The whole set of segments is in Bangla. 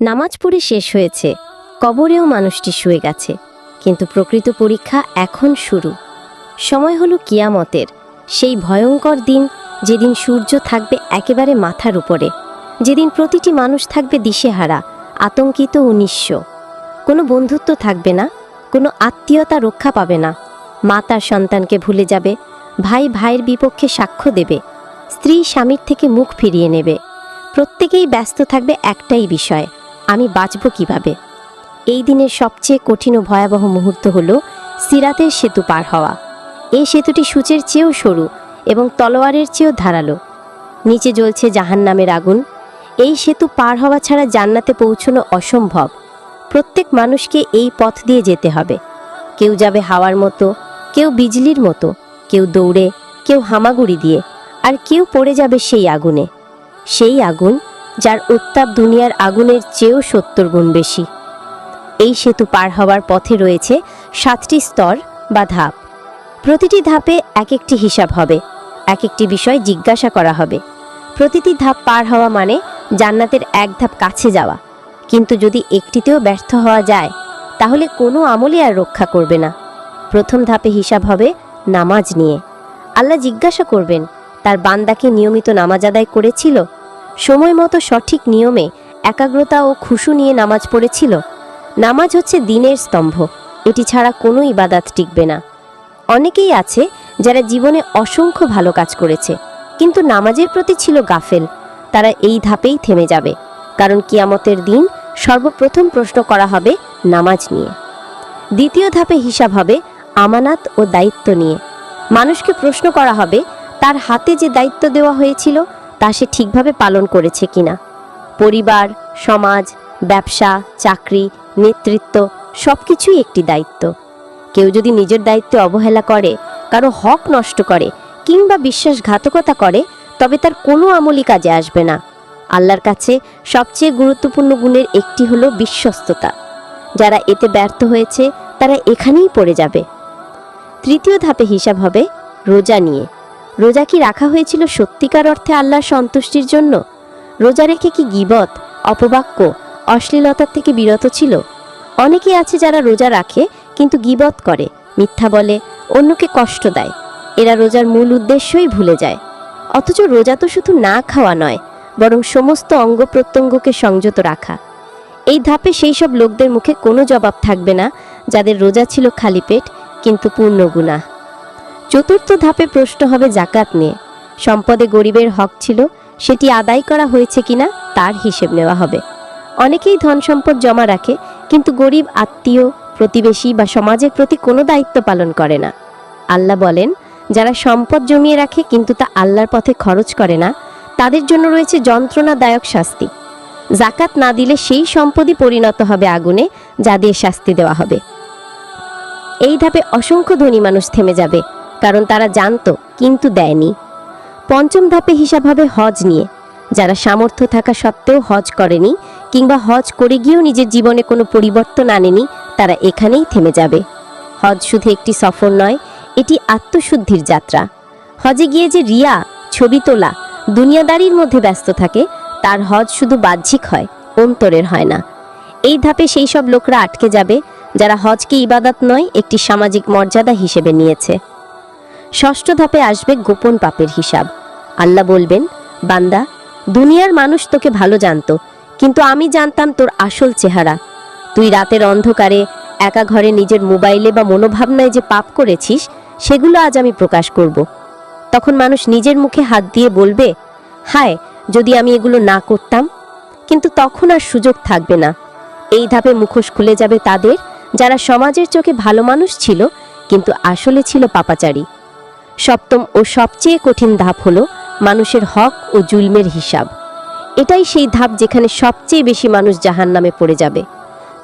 নামাজ পড়ে শেষ হয়েছে, কবরেও মানুষটি শুয়ে গেছে, কিন্তু প্রকৃত পরীক্ষা এখন শুরু। সময় হলো কিয়ামতের, সেই ভয়ঙ্কর দিন যেদিন সূর্য থাকবে একেবারে মাথার উপরে, যেদিন প্রতিটি মানুষ থাকবে দিশেহারা, আতঙ্কিত ও নিঃস্ব। কোনো বন্ধুত্ব থাকবে না, কোনো আত্মীয়তা রক্ষা পাবে না। মা তার সন্তানকে ভুলে যাবে, ভাই ভাইয়ের বিপক্ষে সাক্ষ্য দেবে, স্ত্রী স্বামীর থেকে মুখ ফিরিয়ে নেবে। প্রত্যেকেই ব্যস্ত থাকবে একটাই বিষয় আমি বাঁচব কীভাবে? এই দিনের সবচেয়ে কঠিন ও ভয়াবহ মুহূর্ত হল সিরাতের সেতু পার হওয়া। এই সেতুটি সূচের চেয়েও সরু এবং তলোয়ারের চেয়েও ধারালো। নিচে জ্বলছে জাহান নামের আগুন। এই সেতু পার হওয়া ছাড়া জান্নাতে পৌঁছনো অসম্ভব। প্রত্যেক মানুষকে এই পথ দিয়ে যেতে হবে। কেউ যাবে হাওয়ার মতো, কেউ বিজলির মতো, কেউ দৌড়ে, কেউ হামাগুড়ি দিয়ে, আর কেউ পড়ে যাবে সেই আগুনে। সেই আগুন যার উত্তাপ দুনিয়ার আগুনের চেয়েও সত্তর গুণ বেশি। এই সেতু পার হওয়ার পথে রয়েছে সাতটি স্তর বা ধাপ। প্রতিটি ধাপে এক একটি হিসাব হবে এক একটি বিষয় জিজ্ঞাসা করা হবে। প্রতিটি ধাপ পার হওয়া মানে জান্নাতের এক ধাপ কাছে যাওয়া। কিন্তু যদি একটিতেও ব্যর্থ হওয়া যায়, তাহলে কোনো আমলই আর রক্ষা করবে না। প্রথম ধাপে হিসাব হবে নামাজ নিয়ে। আল্লাহ জিজ্ঞাসা করবেন, তার বান্দাকে নিয়মিত নামাজ আদায় করেছিল? সময় মতো সঠিক নিয়মে একাগ্রতা ও খুশু নিয়ে নামাজ পড়েছিল। নামাজ হচ্ছে দিনের স্তম্ভ। এটি ছাড়া কোনো ইবাদাত টিকবে না। অনেকেই আছে যারা জীবনে অসংখ্য ভালো কাজ করেছে, কিন্তু নামাজের প্রতি ছিল গাফেল। তারা এই ধাপেই থেমে যাবে, কারণ কিয়ামতের দিন সর্বপ্রথম প্রশ্ন করা হবে নামাজ নিয়ে। দ্বিতীয় ধাপে হিসাব হবে আমানাত ও দায়িত্ব নিয়ে। মানুষকে প্রশ্ন করা হবে, তার হাতে যে দায়িত্ব দেওয়া হয়েছিল তা সে ঠিকভাবে পালন করেছে কিনা। পরিবার, সমাজ, ব্যবসা, চাকরি, নেতৃত্ব সব কিছুই একটি দায়িত্ব। কেউ যদি নিজের দায়িত্বে অবহেলা করে, কারও হক নষ্ট করে কিংবা বিশ্বাসঘাতকতা করে, তবে তার কোনো আমলই কাজে আসবে না। আল্লাহর কাছে সবচেয়ে গুরুত্বপূর্ণ গুণের একটি হলো বিশ্বস্ততা। যারা এতে ব্যর্থ হয়েছে, তারা এখানেই পড়ে যাবে। তৃতীয় ধাপে হিসাব হবে রোজা নিয়ে। রোজা কি রাখা হয়েছিল সত্যিকার অর্থে আল্লাহর সন্তুষ্টির জন্য? রোজা রেখে কি গিবত, অপবাক্য অশ্লীলতার থেকে বিরত ছিল? অনেকেই আছে যারা রোজা রাখে কিন্তু গিবত করে, মিথ্যা বলে, অন্যকে কষ্ট দেয়। এরা রোজার মূল উদ্দেশ্যই ভুলে যায়। অথচ রোজা তো শুধু না খাওয়া নয়, বরং সমস্ত অঙ্গ প্রত্যঙ্গকে সংযত রাখা। এই ধাপে সেই সব লোকদের মুখে কোনো জবাব থাকবে না, যাদের রোজা ছিল খালি পেট, কিন্তু পূর্ণ গুণা চতুর্থ ধাপে প্রশ্ন হবে জাকাত নিয়ে। সম্পদে গরিবের হক ছিল, সেটি আদায় করা হয়েছে কিনা তার হিসেব নেওয়া হবে। অনেকেই ধন সম্পদ জমা রাখে, কিন্তু গরিব আত্মীয়, প্রতিবেশী বা সমাজের প্রতি কোনো দায়িত্ব পালন করে না। আল্লাহ বলেন, যারা সম্পদ জমিয়ে রাখে কিন্তু তা আল্লাহর পথে খরচ করে না, তাদের জন্য রয়েছে যন্ত্রণাদায়ক শাস্তি। জাকাত না দিলে সেই সম্পদই পরিণত হবে আগুনে, যা দিয়ে শাস্তি দেওয়া হবে। এই ধাপে অসংখ্য ধনী মানুষ থেমে যাবে। কারণ তারা জানতো, কিন্তু দেয়নি। পঞ্চম ধাপে হিসাব হবে হজ নিয়ে। যারা সামর্থ্য থাকা সত্ত্বেও হজ করেনি, কিংবা হজ করে গিয়েও নিজের জীবনে কোনো পরিবর্তন আনেনি, তারা এখানেই থেমে যাবে। হজ শুধু একটি সফর নয়, এটি আত্মশুদ্ধির যাত্রা। হজে গিয়ে যে রিয়া, ছবি তোলা, দুনিয়াদারির মধ্যে ব্যস্ত থাকে, তার হজ শুধু বাহ্যিক হয়, অন্তরের হয় না। এই ধাপে সেই সব লোকরা আটকে যাবে, যারা হজকে ইবাদত নয়, একটি সামাজিক মর্যাদা হিসেবে নিয়েছে। ষষ্ঠ ধাপে আসবে গোপন পাপের হিসাব। আল্লাহ বলবেন, বান্দা, দুনিয়ার মানুষ তোকে ভালো জানতো, কিন্তু আমি জানতাম তোর আসল চেহারা। তুই রাতের অন্ধকারে, একা ঘরে নিজের মোবাইলে বা মনোভাবনায় যে পাপ করেছিস, সেগুলো আজ আমি প্রকাশ করব। তখন মানুষ নিজের মুখে হাত দিয়ে বলবে, হায়, যদি আমি এগুলো না করতাম? কিন্তু তখন আর সুযোগ থাকবে না। এই ধাপে মুখোশ খুলে যাবে তাদের, যারা সমাজের চোখে ভালো মানুষ ছিল, কিন্তু আসলে ছিল পাপাচারী। সপ্তম ও সবচেয়ে কঠিন ধাপ হল মানুষের হক ও জুলমের হিসাব। এটাই সেই ধাপ যেখানে সবচেয়ে বেশি মানুষ জাহান নামে পড়ে যাবে।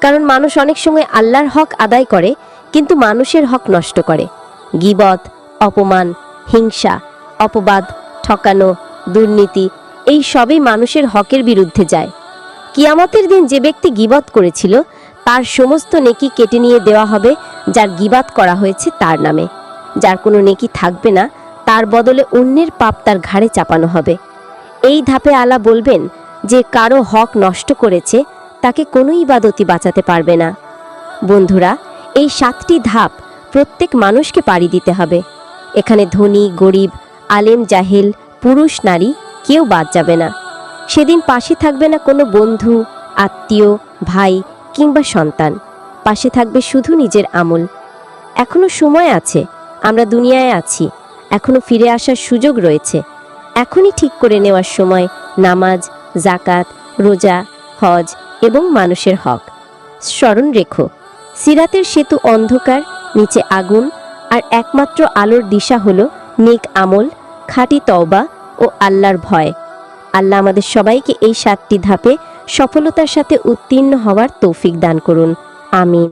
কারণ মানুষ অনেক সময় আল্লাহর হক আদায় করে, কিন্তু মানুষের হক নষ্ট করে। গিবত, অপমান, হিংসা, অপবাদ, ঠকানো, দুর্নীতি, এই সবই মানুষের হকের বিরুদ্ধে যায়। কিয়ামতের দিন যে ব্যক্তি গিবত করেছিল, তার সমস্ত নেকি কেটে নিয়ে দেওয়া হবে, যার গিবাত করা হয়েছে তার নামে। যার কোনো নেকি থাকবে না, তার বদলে অন্যের পাপ তার ঘাড়ে চাপানো হবে। এই ধাপে আলা বলবেন, যে কারও হক নষ্ট করেছে, তাকে কোনো ইবাদতি বাঁচাতে পারবে না। বন্ধুরা, এই সাতটি ধাপ প্রত্যেক মানুষকে পাড়ি দিতে হবে। এখানে ধনী, গরিব, আলেম, জাহেল, পুরুষ, নারী কেউ বাদ যাবে না। সেদিন পাশে থাকবে না কোনো বন্ধু, আত্মীয়, ভাই কিংবা সন্তান। পাশে থাকবে শুধু নিজের আমল। এখনও সময় আছে আমরা দুনিয়ায় আছি, এখনও ফিরে আসার সুযোগ রয়েছে। এখনই ঠিক করে নেওয়ার সময় নামাজ জাকাত রোজা, হজ এবং মানুষের হক। স্মরণ রেখো, সিরাতের সেতু অন্ধকার, নিচে আগুন, আর একমাত্র আলোর দিশা হলো নেক আমল, খাঁটি তওবা ও আল্লাহর ভয়। আল্লাহ আমাদের সবাইকে এই সাতটি ধাপে সফলতার সাথে উত্তীর্ণ হওয়ার তৌফিক দান করুন। আমিন।